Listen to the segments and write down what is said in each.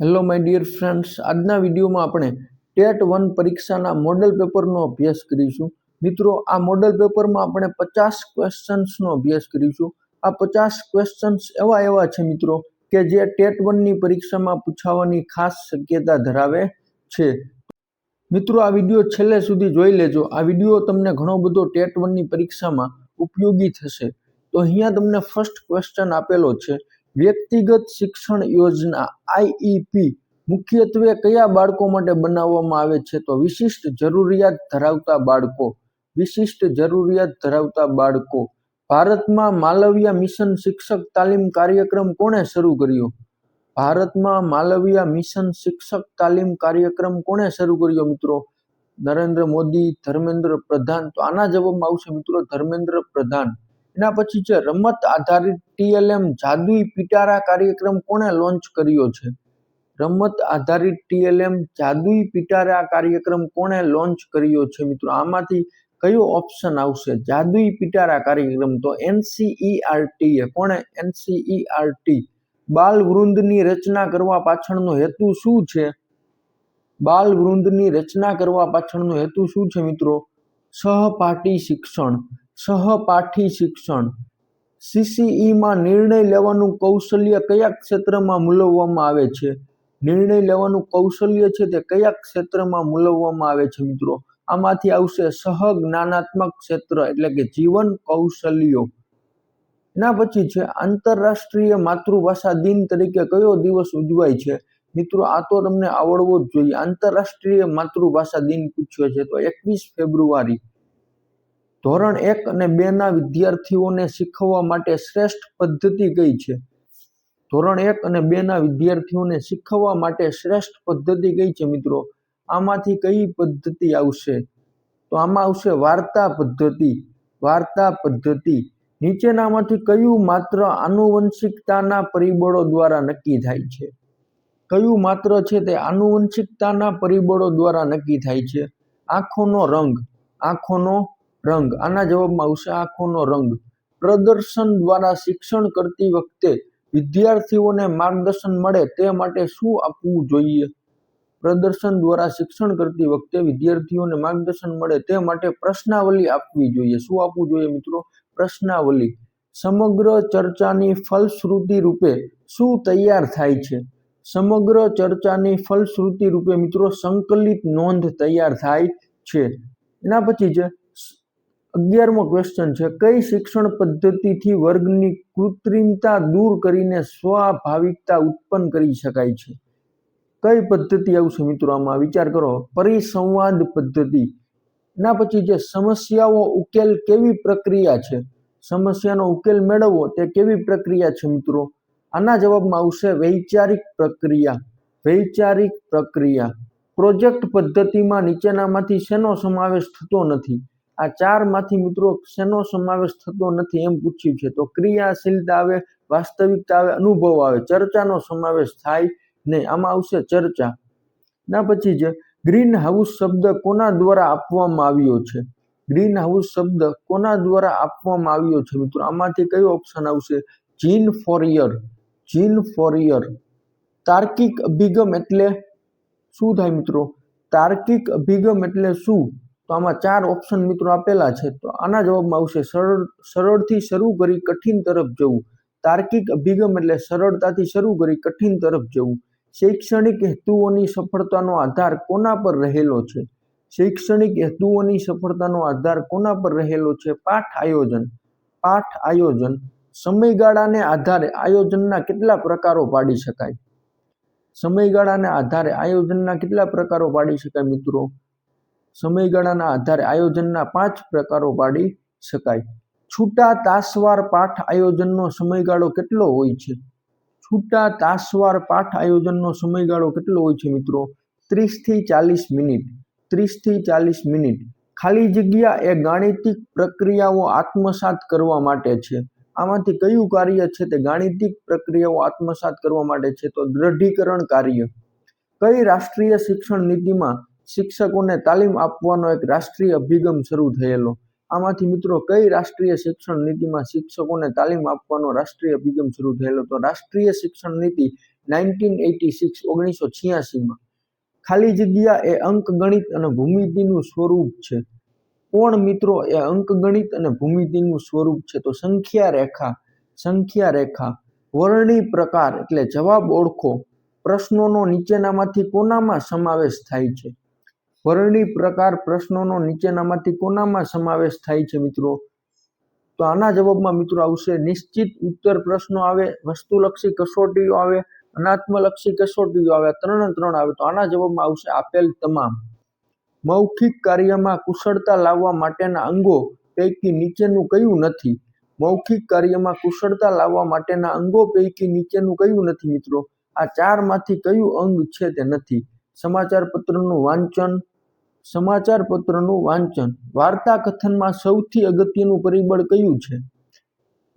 Hello my dear friends આજના વિડીયોમાં આપણે ટેટ વન પરીક્ષાના મોડેલ પેપરનો અભ્યાસ કરીશું. મિત્રો, આ મોડેલ પેપરમાં આપણે પચાસ ક્વેશ્ચન્સનો અભ્યાસ કરીશું. આ પચાસ ક્વેશ્ચન્સ એવા એવા છે, મિત્રો, કે જે ટેટ વનની પરીક્ષામાં પૂછાવાની ખાસ શક્યતા ધરાવે છે. મિત્રો, આ વીડિયો છેલ્લે સુધી જોઈ લેજો. આ વીડિયો તમને ઘણો બધો ટેટ વનની પરીક્ષામાં ઉપયોગી થશે. તો અહીંયા તમને ફર્સ્ટ ક્વેશ્ચન આપેલો છે. વ્યક્તિગત શિક્ષણ યોજના આઈઈપી મુખ્યત્વે કયા બાળકો માટે બનાવવામાં આવે છે? તો વિશિષ્ટ જરૂરિયાત ધરાવતા બાળકો, વિશિષ્ટ જરૂરિયાત ધરાવતા બાળકો. ભારતમાં માલવિયા મિશન શિક્ષક તાલીમ કાર્યક્રમ કોણે શરૂ કર્યો? ભારતમાં માલવિયા મિશન શિક્ષક તાલીમ કાર્યક્રમ કોણે શરૂ કર્યો મિત્રો? નરેન્દ્ર મોદી, ધર્મેન્દ્ર પ્રધાન. તો આના જવાબમાં આવશે મિત્રો ધર્મેન્દ્ર પ્રધાન. એના પછી છે, રમત આધારિત ટીએલએમ જાદુઈ પિટારા કાર્યક્રમ કોણે લોન્ચ કર્યો છે? રમત આધારિત ટીએલએમ જાદુઈ પિટારા કાર્યક્રમ કોણે લોન્ચ કર્યો છે મિત્રો? આમાંથી કયો ઓપ્શન આવશે? જાદુઈ પિટારા કાર્યક્રમ. તો એનસીઈઆરટી એ કોણે એનસીઈઆરટી બાલ વૃંદની રચના કરવા પાછળનો હેતુ શું છે? બાલ વૃંદની રચના કરવા પાછળનો હેતુ શું છે મિત્રો? સહપાઠી શિક્ષણ. સહપાઠી શિક્ષણ. સીસીઈમાં નિર્ણય લેવાનું કૌશલ્ય કયા ક્ષેત્રમાં મૂલવવામાં આવે છે? નિર્ણય લેવાનું કૌશલ્ય છે તે કયા ક્ષેત્રમાં મૂલવવામાં આવે છે મિત્રો? આમાંથી આવશે સહજ્ઞાનાત્મક ક્ષેત્ર એટલે કે જીવન કૌશલ્યો. એના પછી છે આંતરરાષ્ટ્રીય માતૃભાષા દિન તરીકે કયો દિવસ ઉજવાય છે? મિત્રો, આ તો તમને આવડવો જ જોઈએ. આંતરરાષ્ટ્રીય માતૃભાષા દિન પૂછ્યો છે તો એકવીસ ફેબ્રુઆરી. ધોરણ એક અને બે ના વિદ્યાર્થીઓને શીખવવા માટે શ્રેષ્ઠ પદ્ધતિ કઈ છે? ધોરણ એક અને બે ના વિદ્યાર્થીઓને શીખવવા માટે શ્રેષ્ઠ પદ્ધતિ કઈ છે મિત્રો? આમાંથી કઈ પદ્ધતિ આવશે? તો આમાં આવશે વાર્તા પદ્ધતિ વાર્તા પદ્ધતિ. નીચેનામાંથી કયું માત્ર આનુવંશિકતાના પરિબળો દ્વારા નક્કી થાય છે? કયું માત્ર છે તે આનુવંશિકતાના પરિબળો દ્વારા નક્કી થાય છે? આંખોનો રંગ, આંખોનો રંગ. આના જવાબમાં આવશે આંખોનો રંગ. પ્રદર્શન દ્વારા શિક્ષણ કરતી વખતે વિદ્યાર્થીઓને માર્ગદર્શન મળે તે માટે શું આપવું જોઈએ? પ્રદર્શન દ્વારા શિક્ષણ કરતી વખતે વિદ્યાર્થીઓને માર્ગદર્શન મળે તે માટે પ્રશ્નાવલી આપવી જોઈએ. શું આપવું જોઈએ મિત્રો? પ્રશ્નાવલી. સમગ્ર ચર્ચાની ફલશ્રુતિ રૂપે શું તૈયાર થાય છે? સમગ્ર ચર્ચાની ફલશ્રુતિ રૂપે મિત્રો સંકલિત નોંધ તૈયાર થાય છે. એના પછી છે અગિયારમો ક્વેશ્ચન છે, કઈ શિક્ષણ પદ્ધતિથી વર્ગની કૃત્રિમતા દૂર કરીને સ્વાભાવિકતા ઉત્પન્ન કરી શકાય છે? કઈ પદ્ધતિ આવશે મિત્રો? આમાં વિચાર કરો. પરિસંવાદ પદ્ધતિ. એના પછી જે સમસ્યાઓ ઉકેલ કેવી પ્રક્રિયા છે? સમસ્યાનો ઉકેલ મેળવવો, તે કેવી પ્રક્રિયા છે મિત્રો? આના જવાબમાં આવશે વૈચારિક પ્રક્રિયા. વૈચારિક પ્રક્રિયા. પ્રોજેક્ટ પદ્ધતિમાં નીચેનામાંથી શેનો સમાવેશ થતો નથી? આ ચારમાંથી મિત્રો શેનો સમાવેશ થતો નથી એમ પૂછ્યું છે. તો ક્રિયાશીલતા આવે, વાસ્તવિકતા આવે, અનુભવ આવે, ચર્ચાનો સમાવેશ થાય નહીં આમાં આવશે ચર્ચા. ના પછી છે ગ્રીન હાઉસ શબ્દ કોના દ્વારા આપવામાં આવ્યો છે? ગ્રીન હાઉસ શબ્દ કોના દ્વારા આપવામાં આવ્યો છે મિત્રો? આમાંથી કયો ઓપ્શન આવશે? જીન ફોરિયર જીન ફોરિયર તાર્કિક અભિગમ એટલે શું થાય મિત્રો? તાર્કિક અભિગમ એટલે શું? તો આમાં ચાર ઓપ્શન મિત્રો આપેલા છે. તો આના જવાબમાં આવશે સરળ, સરળથી શરૂ કરી કઠિન તરફ જવું. તાર્કિક અભિગમ એટલે સરળતાથી શરૂ કરી કઠિન તરફ જવું. શૈક્ષણિક હેતુઓની સફળતાનો આધાર કોના પર રહેલો છે? શૈક્ષણિક હેતુઓની સફળતાનો આધાર કોના પર રહેલો છે? પાઠ આયોજન. પાઠ આયોજન. સમયગાળાને આધારે આયોજનના કેટલા પ્રકારો પાડી શકાય? સમયગાળાના આધારે આયોજનના કેટલા પ્રકારો પાડી શકાય મિત્રો? સમયગાળાના આધારે આયોજનના પાંચ પ્રકારો પાડી શકાય. છૂટા તાસવાર પાઠ આયોજનનો સમયગાળો કેટલો હોય છે? છૂટા તાસવાર પાઠ આયોજનનો સમયગાળો કેટલો હોય છે મિત્રો? ત્રીસથી ચાલીસ મિનિટ. ત્રીસથી ચાલીસ મિનિટ. ખાલી જગ્યા એ ગાણિતિક પ્રક્રિયાઓ આત્મસાત કરવા માટે છે. આમાંથી કયું કાર્ય છે તે ગાણિતિક પ્રક્રિયાઓ આત્મસાત કરવા માટે છે તો દ્રઢીકરણ કાર્ય. કઈ રાષ્ટ્રીય શિક્ષણ નીતિમાં શિક્ષકોને તાલીમ આપવાનો એક રાષ્ટ્રીય અભિગમ શરૂ થયેલો. આમાંથી મિત્રો કઈ રાષ્ટ્રીય શિક્ષણ નીતિમાં શિક્ષકોને તાલીમ આપવાનો રાષ્ટ્રીય અભિગમ શરૂ થયેલો? તો રાષ્ટ્રીય શિક્ષણ નીતિ નાઇન્ટીન એટી સિક્સ ઓગણીસો છ્યાસીમાં. ખાલી જગ્યા એ અંકગણિત અને ભૂમિતિનું સ્વરૂપ છે. કોણ મિત્રો એ અંકગણિત અને ભૂમિતિનું સ્વરૂપ છે? તો સંખ્યા રેખા સંખ્યા રેખા, વર્ણી પ્રકાર એટલે જવાબ ઓળખો. પ્રશ્નોનો નીચેનામાંથી કોનામાં સમાવેશ થાય છે? વર્ણી પ્રકાર પ્રશ્નોનો નીચેનામાંથી કોનામાં સમાવેશ થાય છે મિત્રો? તો આના જવાબમાં મિત્રો આવશે, નિશ્ચિત ઉત્તર પ્રશ્નો આવે, વસ્તુલક્ષી કસોટીઓ આવે, અનાત્મલક્ષી કસોટીઓ આવે ત્રણ ત્રણ આવે, તો આના જવાબમાં આવશે આપેલ તમામ. મૌખિક કાર્યમાં કુશળતા લાવવા માટેના અંગો પૈકી નીચેનું કયું નથી? મૌખિક કાર્યમાં કુશળતા લાવવા માટેના અંગો પૈકી નીચેનું કયું નથી મિત્રો? આ ચારમાંથી કયું અંગ છે તે નથી? સમાચાર પત્રનું વાંચન સમાચાર પત્રનું વાંચન વાર્તા કથનમાં સૌથી અગત્યનું પરિબળ કયું છે?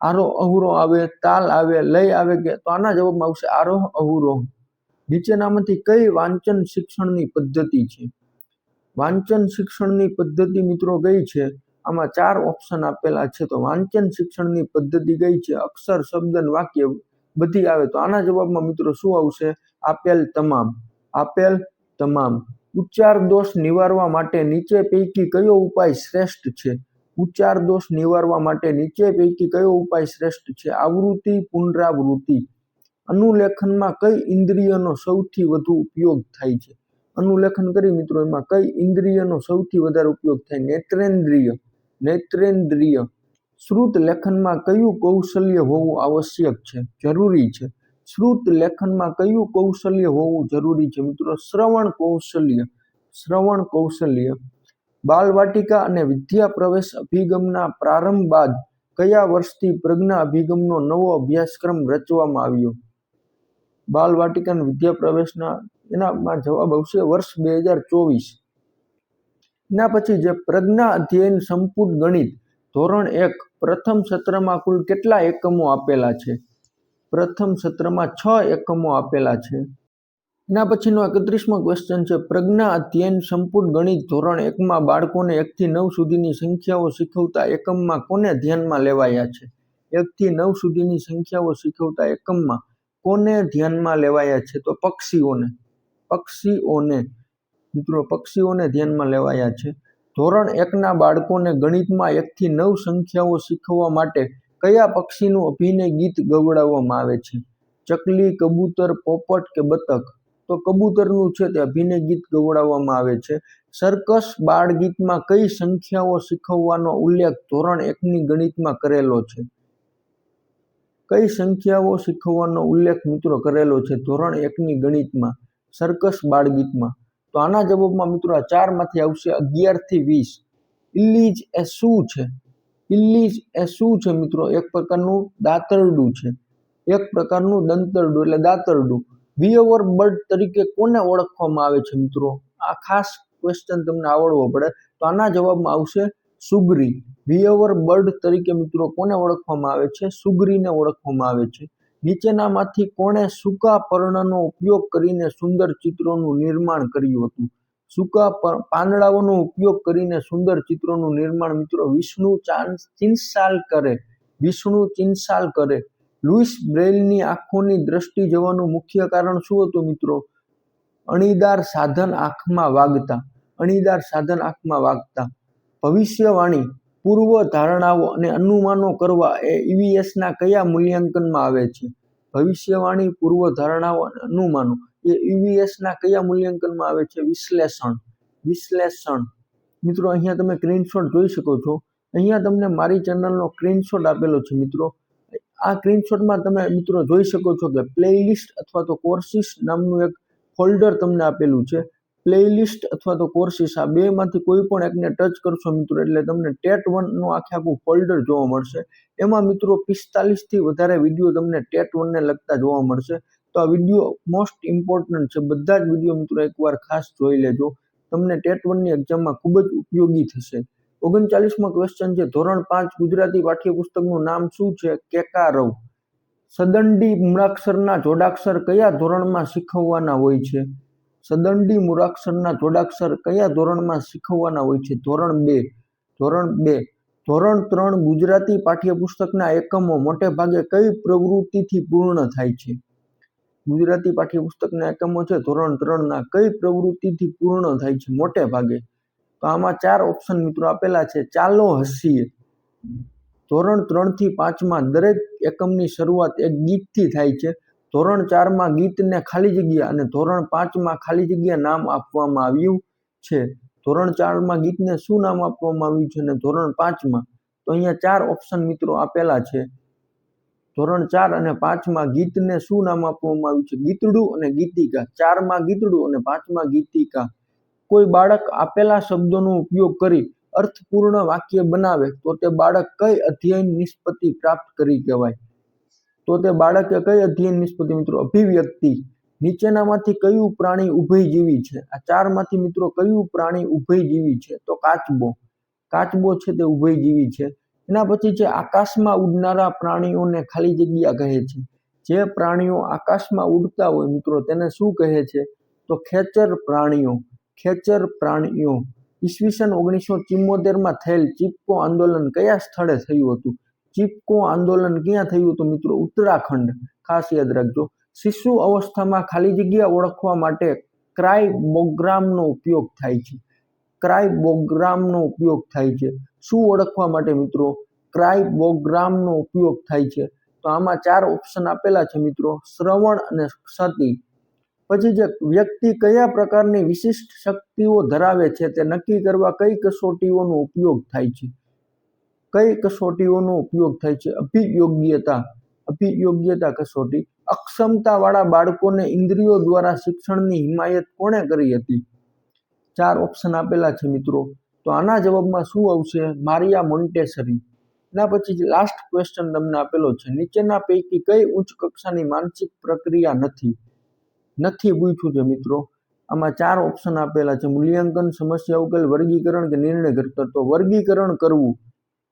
આરોહ અવરોહ આવે, તાલ આવે, લય આવે કે તો આના જવાબમાં આવશે આરોહ અવરોહ નીચેનામાંથી કઈ વાંચન શિક્ષણની પદ્ધતિ છે? વાંચન શિક્ષણની પદ્ધતિ મિત્રો કઈ છે? આમાં ચાર ઓપ્શન આપેલા છે. તો વાંચન શિક્ષણની પદ્ધતિ કઈ છે? અક્ષર, શબ્દ વાક્ય બધી આવે તો આના જવાબમાં મિત્રો શું આવશે? આપેલ તમામ. આપેલ તમામ. ઉચ્ચાર દોષ નિવારવા માટે નીચે પૈકી કયો ઉપાય શ્રેષ્ઠ છે? ઉચ્ચાર દોષ નિવારવા માટે નીચે પૈકી કયો ઉપાય શ્રેષ્ઠ છે? આવૃત્તિ, પુનરાવૃત્તિ. અનુલેખનમાં કઈ ઇન્દ્રિયનો સૌથી વધુ ઉપયોગ થાય છે? અનુલેખન કરી મિત્રો, એમાં કઈ ઇન્દ્રિયનો સૌથી વધારે ઉપયોગ થાય? નેત્રેન્દ્રિય. નેત્રેન્દ્રિય. શ્રુત લેખનમાં કયું કૌશલ્ય હોવું આવશ્યક છે? જરૂરી છે. શ્રુત લેખનમાં કયું કૌશલ્ય હોવું જરૂરી છે? મિત્રો, શ્રવણ કૌશલ્ય શ્રવણ કૌશલ્ય. બાલવાટિકા અને વિદ્યા પ્રવેશ અભિગમના પ્રારંભ બાદ કયા વર્ષથી પ્રજ્ઞા અભિગમનો નવો અભ્યાસક્રમ રચવામાં આવ્યો? બાલવાટિકા અને વિદ્યા પ્રવેશના એનામાં જવાબ આવશે વર્ષ બે હજાર ચોવીસ. એના પછી જે પ્રજ્ઞા અધ્યયન સંપૂર્ણ ગણિત, ધોરણ એક, પ્રથમ સત્રમાં કુલ કેટલા એકમો આપેલા છે? પ્રથમ સત્રમાં છ એકમો આપેલા છે. એના પછીનો એકત્રીસમો ક્વેશ્ચન છે, પ્રજ્ઞા અધ્યયન સંપૂર્ણ ગણિત ધોરણ એકમાં બાળકોને એકથી નવ સુધીની સંખ્યાઓ શીખવતા એકમમાં કોને ધ્યાનમાં લેવાયા છે? એકથી નવ સુધીની સંખ્યાઓ શીખવતા એકમમાં કોને ધ્યાનમાં લેવાયા છે? તો પક્ષીઓને પક્ષીઓને, મિત્રો, પક્ષીઓને ધ્યાનમાં લેવાયા છે. ધોરણ એકના બાળકોને ગણિતમાં એકથી નવ સંખ્યાઓ શીખવવા માટે કયા પક્ષીનું અભિનય ગીત ગવડાવવામાં આવે છે? ચકલી, કબૂતર, પોપટ કે બતક? તો કબૂતરનું છે તે અભિનય ગીત ગવડાવવામાં આવે છે. સર્કસ બાળ ગીતમાં કઈ સંખ્યાઓ શીખવવાનો ઉલ્લેખ ધોરણ એકની ગણિતમાં કરેલો છે? કઈ સંખ્યાઓ શીખવવાનો ઉલ્લેખ મિત્રો કરેલો છે ધોરણ એકની ગણિતમાં? સર્કસ બાળ ગીતમાં? તો આના જવાબમાં મિત્રો આ ચારમાંથી આવશે અગિયારથી વીસ. ઇલ્લીજ એ શું છે? ઇલ્લીજ એ શું છે મિત્રો? એક પ્રકારનું દાંતરડું છે. એક પ્રકારનું દંતરડું એટલે દાંતરડું. બિહેવર બર્ડ તરીકે કોને ઓળખવામાં આવે છે મિત્રો? આ ખાસ ક્વેશ્ચન તમને આવડવો પડે. તો આના જવાબમાં આવશે સુગરી. બિહેવર બર્ડ તરીકે મિત્રો કોને ઓળખવામાં આવે છે? સુગરીને ઓળખવામાં આવે છે. નીચેનામાંથી કોણે સૂકા પર્ણનો ઉપયોગ કરીને સુંદર ચિત્રોનું નિર્માણ કર્યું હતું? સૂકા પાંદડાઓનો ઉપયોગ કરીને સુંદર ચિત્રોનું નિર્માણ મિત્રો વિષ્ણુ ચિંસાલ કરે. વિષ્ણુ ચિંસાલ કરે. લુઈસ બ્રેઇલની આંખોની દ્રષ્ટિ જવાનું મુખ્ય કારણ શું હતું મિત્રો? અણીદાર સાધન આંખમાં વાગતા. અણીદાર સાધન આંખમાં વાગતા. ભવિષ્યવાણી, પૂર્વ ધારણાઓ અને અનુમાનો કરવા એ ઈવીએસના કયા મૂલ્યાંકનમાં આવે છે? ભવિષ્યવાણી, પૂર્વ ધારણાઓ અને અનુમાનો. એ ઈવીએસના કયા મૂલ્યાંકનમાં આવે છે? વિશ્લેષણ. વિશ્લેષણ. મિત્રો, અહીંયા તમે સ્ક્રીનશોટ જોઈ શકો છો. અહીંયા તમને મારી ચેનલનો સ્ક્રીનશોટ આપેલો છે, મિત્રો. આ સ્ક્રીનશોટમાં તમે, મિત્રો, જોઈ શકો છો કે પ્લેલિસ્ટ અથવા તો કોર્સિસ નામનું એક ફોલ્ડર તમને આપેલું છે. પ્લેલિસ્ટ અથવા તો કોર્સિસ આ બેમાંથી કોઈ પણ એકને ટચ કરશો, મિત્રો, એટલે તમને ટેટ વનનું આખે આખું ફોલ્ડર જોવા મળશે. એમાં, મિત્રો, પિસ્તાલીસથી વધારે વીડિયો તમને ટેટ વનને લગતા જોવા મળશે. તો આ વીડિયો મોસ્ટ ઇમ્પોર્ટન્ટ છે. બધા જ વીડિયો મિત્રો એકવાર ખાસ જોઈ લેજો. તમને ટેટ વનની એક્ઝામમાં ખૂબ જ ઉપયોગી થશે. ઓગણચાલીસમો ક્વેશ્ચન છે. ધોરણ પાંચ ગુજરાતી પાઠ્યપુસ્તકનું નામ શું છે? કેકારવ. સદંડી મૂળાક્ષરના જોડાક્ષર કયા ધોરણમાં શીખવવાના હોય છે? સદંડી મૂળાક્ષરના જોડાક્ષર કયા ધોરણમાં શીખવવાના હોય છે? ધોરણ બે. ધોરણ બે. ધોરણ ત્રણ ગુજરાતી પાઠ્યપુસ્તકના એકમો મોટે ભાગે કઈ પ્રવૃત્તિથી પૂર્ણ થાય છે? ગુજરાતી પાઠ્યપુસ્તકના એકમો છે. ધોરણ ત્રણના કઈ પ્રવૃત્તિથી પૂર્ણ થાય છે મોટે ભાગે? તો આમાં ચાર ઓપ્શન મિત્રો આપેલા છે. ચાલો હસીએ. ધોરણ ત્રણથી પાંચમાં દરેક એકમની શરૂઆત એક ગીતથી થાય છે. ધોરણ ચારમાં ગીતને ખાલી જગ્યા અને ધોરણ પાંચમાં ખાલી જગ્યા નામ આપવામાં આવ્યું છે. ધોરણ ચારમાં ગીતને શું નામ આપવામાં આવ્યું છે અને ધોરણ પાંચમાં? તો અહીંયા ચાર ઓપ્શન મિત્રો આપેલા છે. ધોરણ ચાર અને પાંચમાં ગીતને શું નામ આપવામાં આવ્યું છે? ગીતડું અને ગીતિકા. ચારમાં ગીતડું અને પાંચમાં ગીતિકા. કોઈ બાળક આપેલા શબ્દોનો ઉપયોગ કરી અર્થપૂર્ણ વાક્ય બનાવે, તો તે બાળક કઈ અધ્યયન નિષ્પત્તિ પ્રાપ્ત કરી કહેવાય? તો તે બાળકે કઈ અધ્યયન નિષ્પત્તિ? મિત્રો, અભિવ્યક્તિ. નીચેનામાંથી કયું પ્રાણી ઉભયજીવી છે? આ ચારમાંથી મિત્રો કયું પ્રાણી ઉભયજીવી છે? તો કાચબો. કાચબો છે તે ઉભયજીવી છે. એના પછી છે આકાશમાં ઉડનારા પ્રાણીઓને ખાલી જગ્યા કહે છે. જે પ્રાણીઓ આકાશમાં ઉડતા હોય મિત્રો, તેને શું કહે છે? તો ખેચર પ્રાણીઓ ખેચર પ્રાણીઓ. ઈસવીસન ઓગણીસો ચિમ્મોતેરમાં થયેલ ચિપકો આંદોલન કયા સ્થળે થયું હતું? ચિપકો આંદોલન ક્યાં થયું હતું મિત્રો? ઉત્તરાખંડ. ખાસ યાદ રાખજો. શિશુ અવસ્થામાં ખાલી જગ્યા ઓળખવા માટે ક્રાઇબોગ્રામનો ઉપયોગ થાય છે. ક્રાઇબોગ્રામનો ઉપયોગ થાય છે. શું ઓળખવા માટે મિત્રો? ક્રાઇબોગ્રામનો ઉપયોગ થાય છે. તો આમાં ચાર ઓપ્શન આપેલા છે મિત્રો. શ્રવણ અને ક્ષતિ. પછી જે વ્યક્તિ કયા પ્રકારની વિશિષ્ટ શક્તિઓ ધરાવે છે તે નક્કી કરવા કઈ કસોટીઓનો ઉપયોગ થાય છે? કઈ કસોટીઓનો ઉપયોગ થાય છે? અભિયોગ્યતા. અભિયોગ્યતા કસોટી. અક્ષમતાવાળા બાળકોને ઇન્દ્રિયો દ્વારા શિક્ષણની હિમાયત કોણે કરી હતી? ચાર ઓપ્શન આપેલા છે મિત્રો. તો આના જવાબમાં શું આવશે? Maria Montessori. એના પછી લાસ્ટ ક્વેશ્ચન તમને આપેલો છે. નીચેના પૈકી કઈ ઉચ્ચ કક્ષાની માનસિક પ્રક્રિયા નથી? નથી પૂછ્યું છે મિત્રો. આમાં ચાર ઓપ્શન આપેલા છે. મૂલ્યાંકન, સમસ્યા ઉકેલ, વર્ગીકરણ કે નિર્ણય કરતા તો વર્ગીકરણ કરવું.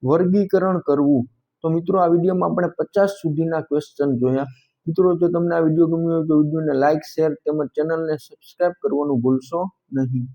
વર્ગીકરણ કરવું. તો મિત્રો, આ વિડીયોમાં આપણે પચાસ સુધીના ક્વેશ્ચન જોયા. મિત્રો, જો તમને આ વીડિયો ગમ્યો હોય તો વિડીયોને લાઇક શેર તેમજ ચેનલને સબસ્ક્રાઇબ કરવાનું ભૂલશો નહીં.